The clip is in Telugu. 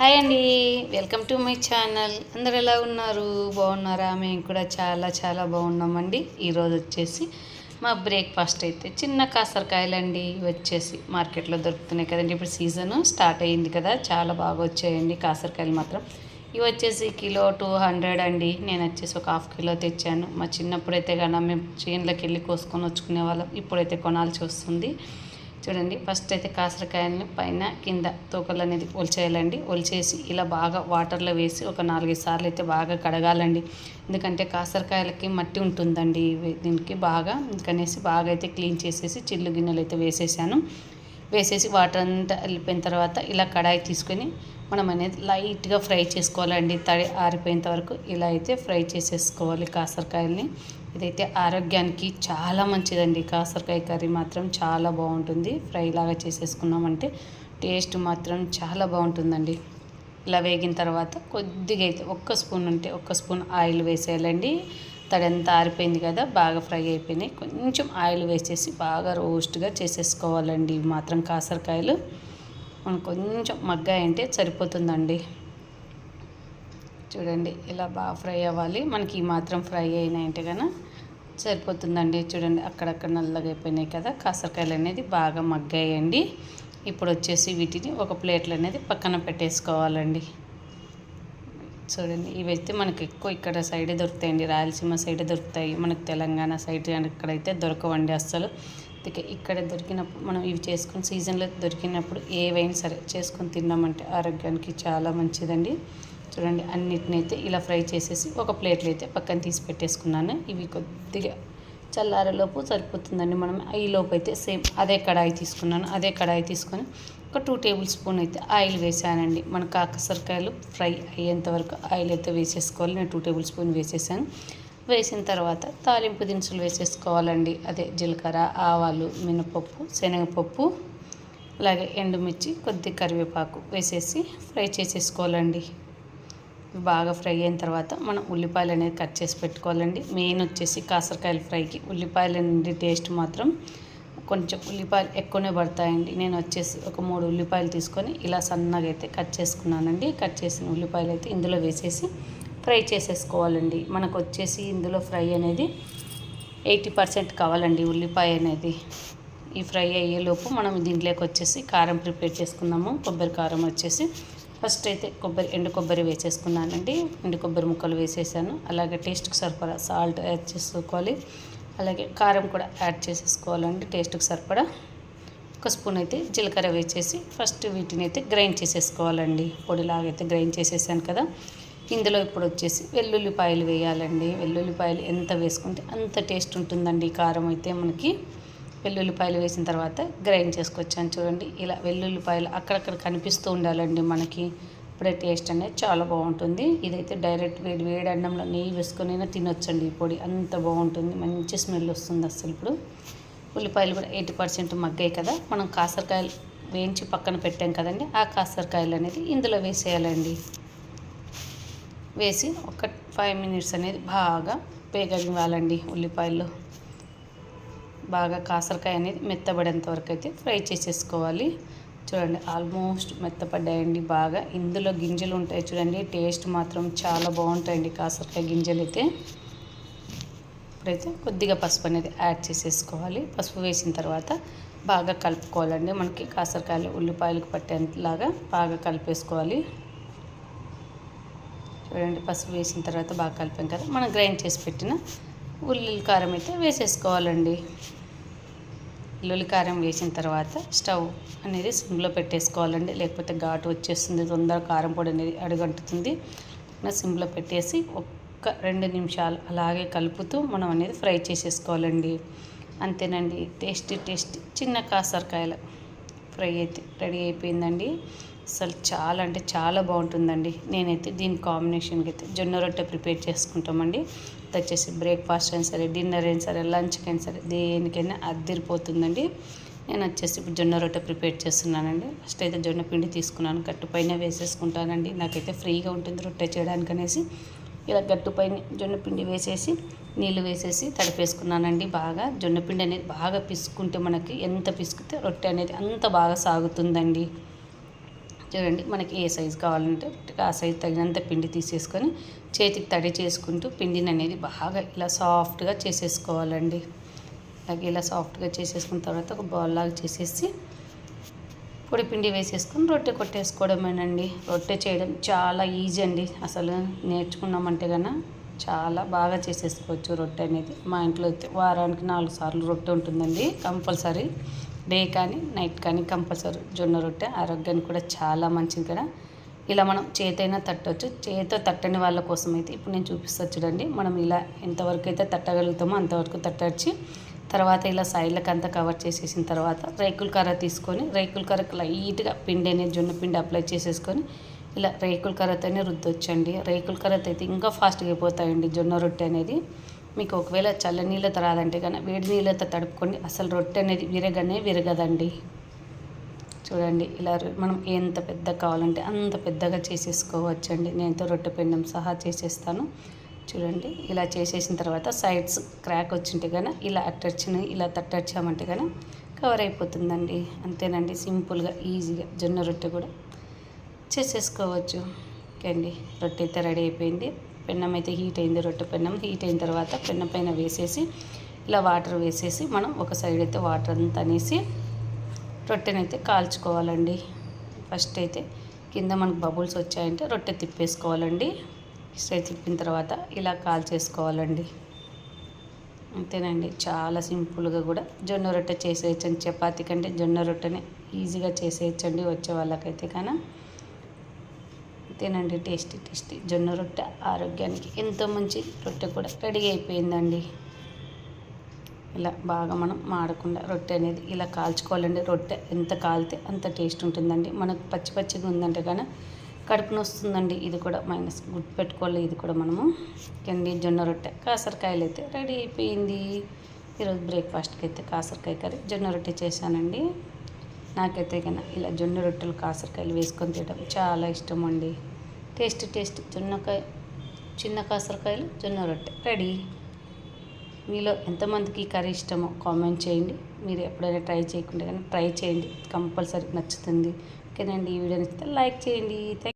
హాయ్ అండి. Welcome to my channel. అందరు ఎలా ఉన్నారు? బాగున్నారా? మేము కూడా చాలా చాలా బాగున్నామండి. ఈరోజు వచ్చేసి మా బ్రేక్ఫాస్ట్ అయితే చిన్న కాసరకాయలు అండి ఇవి వచ్చేసి మార్కెట్లో దొరుకుతున్నాయి కదండి. ఇప్పుడు సీజన్ స్టార్ట్ అయ్యింది కదా. చాలా బాగా వచ్చాయండి కాసరకాయలు మాత్రం. ఇవి వచ్చేసి కిలో టూ హండ్రెడ్ అండి. నేను వచ్చేసి ఒక హాఫ్ కిలో తెచ్చాను. మా చిన్నప్పుడైతే కన్నా మేము చేనులకు వెళ్ళి కోసుకొని వచ్చుకునే వాళ్ళం. ఇప్పుడైతే కొనాల్సి వస్తుంది. చూడండి ఫస్ట్ అయితే కాసరకాయలని పైన కింద తోకలు అనేది ఒలిచేయాలండి. ఒలిచేసి ఇలా బాగా వాటర్లో వేసి ఒక నాలుగైదు సార్లు అయితే బాగా కడగాలండి. ఎందుకంటే కాసరకాయలకి మట్టి ఉంటుందండి దీనికి బాగా. అందుకనేసి బాగా అయితే క్లీన్ చేసేసి చిల్లు గిన్నెలు అయితే వేసేసాను. వేసేసి వాటర్ అంతా వెళ్ళిపోయిన తర్వాత ఇలా కడాయి తీసుకొని మనం అనేది లైట్గా ఫ్రై చేసుకోవాలండి. తడి ఆరిపోయేంత వరకు ఇలా అయితే ఫ్రై చేసేసుకోవాలి కాసరకాయల్ని. ఇదైతే ఆరోగ్యానికి చాలా మంచిదండి. కాసరకాయ కర్రీ మాత్రం చాలా బాగుంటుంది. ఫ్రై లాగా చేసేసుకున్నామంటే టేస్ట్ మాత్రం చాలా బాగుంటుందండి. ఇలా వేగిన తర్వాత కొద్దిగా అయితే ఒక్క స్పూన్ ఉంటే ఒక్క స్పూన్ ఆయిల్ వేసేయాలండి. తడంతా ఆరిపోయింది కదా బాగా ఫ్రై అయిపోయినాయి. కొంచెం ఆయిల్ వేసేసి బాగా రోస్ట్గా చేసేసుకోవాలండి. మాత్రం కాసరకాయలు. మనం కొంచెం మగ్గాయంటే సరిపోతుందండి. చూడండి ఇలా బాగా ఫ్రై అవ్వాలి. మనకి ఈ మాత్రం ఫ్రై అయినాయంటే కనుక సరిపోతుందండి. చూడండి అక్కడక్కడ నల్లగా అయిపోయినాయి కదా. కాసరకాయలు అనేది బాగా మగ్గాయండి. ఇప్పుడు వచ్చేసి వీటిని ఒక ప్లేట్లు అనేది పక్కన పెట్టేసుకోవాలండి. చూడండి ఇవైతే మనకి ఎక్కువ ఇక్కడ సైడే దొరుకుతాయండి. రాయలసీమ సైడే దొరుకుతాయి. మనకు తెలంగాణ సైడ్ ఇక్కడైతే దొరకవండి అస్సలు. ఇక్కడ దొరికినప్పుడు మనం ఇవి చేసుకుని సీజన్లో దొరికినప్పుడు ఏవైనా సరే చేసుకొని తిన్నామంటే ఆరోగ్యానికి చాలా మంచిదండి. చూడండి అన్నిటిని అయితే ఇలా ఫ్రై చేసేసి ఒక ప్లేట్లో అయితే పక్కన తీసి పెట్టేసుకున్నాను. ఇవి కొద్దిగా చల్లారేలోపు సరిపోతుందండి. మనం ఈలోపు అయితే సేమ్ అదే కడాయి తీసుకున్నాను. అదే కడాయి తీసుకొని ఒక టూ టేబుల్ స్పూన్ అయితే ఆయిల్ వేసానండి. మన కాకసరికాయలు ఫ్రై అయ్యేంత వరకు ఆయిల్ అయితే వేసేసుకోవాలి. నేను టూ టేబుల్ స్పూన్ వేసేసాను. వేసిన తర్వాత తాలింపు దినుసులు వేసేసుకోవాలండి. అదే జీలకర్ర ఆవాలు మినపప్పు శనగపప్పు అలాగే ఎండుమిర్చి కొద్ది కరివేపాకు వేసేసి ఫ్రై చేసేసుకోవాలండి. బాగా ఫ్రై అయిన తర్వాత మనం ఉల్లిపాయలు అనేది కట్ చేసి పెట్టుకోవాలండి. మెయిన్ వచ్చేసి కాసరకాయల ఫ్రైకి ఉల్లిపాయలు అనేది టేస్ట్ మాత్రం కొంచెం ఉల్లిపాయలు ఎక్కువనే పడతాయండి. నేను వచ్చేసి ఒక మూడు ఉల్లిపాయలు తీసుకొని ఇలా సన్నగా అయితే కట్ చేసుకున్నానండి. కట్ చేసిన ఉల్లిపాయలు అయితే ఇందులో వేసేసి ఫ్రై చేసేసుకోవాలండి. మనకు వచ్చేసి ఇందులో ఫ్రై అనేది ఎయిటీ పర్సెంట్ కావాలండి ఉల్లిపాయ అనేది. ఈ ఫ్రై అయ్యేలోపు మనం దీంట్లోకి వచ్చేసి కారం ప్రిపేర్ చేసుకుందాము. కొబ్బరి కారం వచ్చేసి ఫస్ట్ అయితే కొబ్బరి ఎండు కొబ్బరి వేసేసుకున్నానండి. ఎండు కొబ్బరి ముక్కలు వేసేసాను. అలాగే టేస్ట్కి సరిపడా సాల్ట్ యాడ్ చేసుకోవాలి. అలాగే కారం కూడా యాడ్ చేసేసుకోవాలండి టేస్ట్కి సరిపడా. ఒక స్పూన్ అయితే జీలకర్ర వేసేసి ఫస్ట్ వీటిని అయితే గ్రైండ్ చేసేసుకోవాలండి. పొడిలాగైతే గ్రైండ్ చేసేసాను కదా. ఇందులో ఇప్పుడు వచ్చేసి వెల్లుల్లిపాయలు వేయాలండి. వెల్లుల్లిపాయలు ఎంత వేసుకుంటే అంత టేస్ట్ ఉంటుందండి కారం అయితే మనకి. వెల్లుల్లిపాయలు వేసిన తర్వాత గ్రైండ్ చేసుకొచ్చాను చూడండి. ఇలా వెల్లుల్లిపాయలు అక్కడక్కడ కనిపిస్తూ ఉండాలండి మనకి. ఇప్పుడే టేస్ట్ అనేది చాలా బాగుంటుంది. ఇదైతే డైరెక్ట్ వేడి వేడి అన్నంలో నెయ్యి వేసుకొని తినొచ్చండి ఈ పొడి. అంత బాగుంటుంది. మంచి స్మెల్ వస్తుంది అసలు ఇప్పుడు. ఉల్లిపాయలు కూడా ఎయిటీ పర్సెంట్ మగ్గాయి కదా. మనం కాసరకాయలు వేయించి పక్కన పెట్టాం కదండి. ఆ కాసరకాయలు అనేది ఇందులో వేసేయాలండి. వేసి ఒక ఫైవ్ మినిట్స్ అనేది బాగా వేగనివ్వాలండి ఉల్లిపాయలు. బాగా కాసరకాయ అనేది మెత్తబడేంత వరకు అయితే ఫ్రై చేసేసుకోవాలి. చూడండి ఆల్మోస్ట్ మెత్తపడ్డాయండి బాగా. ఇందులో గింజలు ఉంటాయి చూడండి టేస్ట్ మాత్రం చాలా బాగుంటాయండి కాసరకాయ గింజలు అయితే. ఇప్పుడైతే కొద్దిగా పసుపు అనేది యాడ్ చేసేసుకోవాలి. పసుపు వేసిన తర్వాత బాగా కలుపుకోవాలండి. మనకి కాసరకాయలు ఉల్లిపాయలకు పట్టేలాగా బాగా కలిపేసుకోవాలి. చూడండి పసుపు వేసిన తర్వాత బాగా కలిపాం కదా మనం గ్రైండ్ చేసి పెట్టిన ఉల్లి కారం అయితే వేసేసుకోవాలండి. లులికారం కారం వేసిన తర్వాత స్టవ్ అనేది సిమ్లో పెట్టేసుకోవాలండి. లేకపోతే ఘాటు వచ్చేస్తుంది తొందరగా కారం పొడి అనేది అడుగంటుతుంది. సిమ్లో పెట్టేసి ఒక్క రెండు నిమిషాలు అలాగే కలుపుతూ మనం అనేది ఫ్రై చేసేసుకోవాలండి. అంతేనండి. టేస్టీ టేస్టీ చిన్న కాసరకాయలు ఫ్రై అయితే రెడీ అయిపోయిందండి. అసలు చాలా అంటే చాలా బాగుంటుందండి. నేనైతే దీని కాంబినేషన్కి అయితే జొన్న రొట్టె ప్రిపేర్ చేసుకుంటామండి. వచ్చేసి బ్రేక్ఫాస్ట్ అయినా సరే డిన్నర్ అయినా సరే లంచ్కి అయినా సరే దేనికైనా అద్దరిపోతుందండి. నేను వచ్చేసి ఇప్పుడు జొన్న రొట్టె ప్రిపేర్ చేస్తున్నానండి. ఫస్ట్ అయితే జొన్న పిండి తీసుకున్నాను. గట్టు పైన వేసేసుకుంటానండి. నాకైతే ఫ్రీగా ఉంటుంది రొట్టె చేయడానికి అనేసి. ఇలా గట్టు పైన జొన్న పిండి వేసేసి నీళ్ళు వేసేసి తడిపేసుకున్నానండి బాగా. జొన్న పిండి అనేది బాగా పిసుకుంటే మనకి ఎంత పిసుకుతే రొట్టె అనేది అంత బాగా సాగుతుందండి. చూడండి మనకి ఏ సైజు కావాలంటే ఆ సైజు తగినంత పిండి తీసేసుకొని చేతికి తడి చేసుకుంటూ పిండిని అనేది బాగా ఇలా సాఫ్ట్గా చేసేసుకోవాలండి. అలాగే ఇలా సాఫ్ట్గా చేసేసుకున్న తర్వాత ఒక బౌల్ లాగా చేసేసి పొడి పిండి వేసేసుకొని రొట్టె కొట్టేసుకోవడమేనండి. రొట్టె చేయడం చాలా ఈజీ అండి. అసలు నేర్చుకున్నామంటే కన్నా చాలా బాగా చేసేసుకోవచ్చు రొట్టె అనేది. మా ఇంట్లో అయితే వారానికి నాలుగు సార్లు రొట్టె ఉంటుందండి కంపల్సరీ. డే కానీ నైట్ కానీ కంపల్సరీ జొన్న రొట్టె ఆరోగ్యానికి కూడా చాలా మంచిది కదా. ఇలా మనం చేతైనా తట్టవచ్చు చేతితో తట్టని వాళ్ళ కోసం అయితే ఇప్పుడు నేను చూపిస్తా చూడండి. మనం ఇలా ఎంతవరకు అయితే తట్టగలుగుతామో అంతవరకు తట్టచ్చి తర్వాత ఇలా సైడ్లకు అంతా కవర్ చేసేసిన తర్వాత రేకుల కర్ర తీసుకొని రేకుల కర్రకు లైట్గా పిండి అనేది జొన్న పిండి అప్లై చేసేసుకొని ఇలా రేకుల కర్రతోనే రుద్దొచ్చండి. రేకుల కర్రతో అయితే ఇంకా ఫాస్ట్గా అయిపోతాయండి జొన్న రొట్టె అనేది. మీకు ఒకవేళ చల్ల నీళ్ళతో రాదంటే కానీ వేడి నీళ్ళతో తడుపుకోండి అసలు రొట్టె అనేది విరగనే విరగదండి. చూడండి ఇలా మనం ఎంత పెద్ద కావాలంటే అంత పెద్దగా చేసేసుకోవచ్చండి. నేనైతే రొట్టె పిండం సహా చేసేస్తాను. చూడండి ఇలా చేసేసిన తర్వాత సైడ్స్ క్రాక్ వచ్చింటే కానీ ఇలా అట్టర్చిన ఇలా తట్టర్చామంటే కానీ కవర్ అయిపోతుందండి. అంతేనండి సింపుల్గా ఈజీగా జొన్న రొట్టె కూడా చేసేసుకోవచ్చు. ఓకే అండి రొట్టె అయితే రెడీ అయిపోయింది. పెన్నం అయితే హీట్ అయింది రొట్టె పెన్నం హీట్ అయిన తర్వాత పెన్నం పైన వేసేసి ఇలా వాటర్ వేసేసి మనం ఒక సైడ్ అయితే వాటర్ అంతా అనేసి రొట్టెనైతే కాల్చుకోవాలండి. ఫస్ట్ అయితే కింద మనకు బబుల్స్ వచ్చాయంటే రొట్టె తిప్పేసుకోవాలండి. సైడ్ తిప్పిన తర్వాత ఇలా కాల్చేసుకోవాలండి. అంతేనండి. చాలా సింపుల్గా కూడా జొన్న రొట్టె చేసేయచ్చండి. చపాతీ కంటే జొన్న రొట్టెనే ఈజీగా చేసేయచ్చండి వచ్చే వాళ్ళకైతే కానీ. తినండి టేస్టీ టేస్టీ. జొన్న రొట్టె ఆరోగ్యానికి ఎంతో మంచి రొట్టె కూడా రెడీ అయిపోయిందండి. ఇలా బాగా మనం మాడకుండా రొట్టె అనేది ఇలా కాల్చుకోవాలండి. రొట్టె ఎంత కాలితే అంత టేస్ట్ ఉంటుందండి. మనకు పచ్చి పచ్చిగా ఉందంటే కానీ కడుపు వస్తుందండి ఇది కూడా మైనస్ గుర్తుపెట్టుకోవాలి. ఇది కూడా మనము. కండి జొన్న రొట్టె కాసరకాయలు అయితే రెడీ అయిపోయింది. ఈరోజు బ్రేక్ఫాస్ట్కి అయితే కాసరకాయ కర్రీ జొన్న రొట్టె చేశానండి. నాకైతే కన్నా ఇలా జొన్న రొట్టెలు కాసరకాయలు వేసుకొని తినడం చాలా ఇష్టం అండి టేస్ట్ టేస్ట్. జొన్నకాయ చిన్న కాసరకాయలు జొన్న రొట్టె. రెడీ. మీలో ఎంతమందికి ఈ కర్రీ ఇష్టమో కామెంట్ చేయండి. మీరు ఎప్పుడైనా ట్రై చేయకుండా కానీ ట్రై చేయండి. కంపల్సరీ నచ్చుతుంది. ఓకేనండి. ఈ వీడియో నచ్చితే లైక్ చేయండి. థ్యాంక్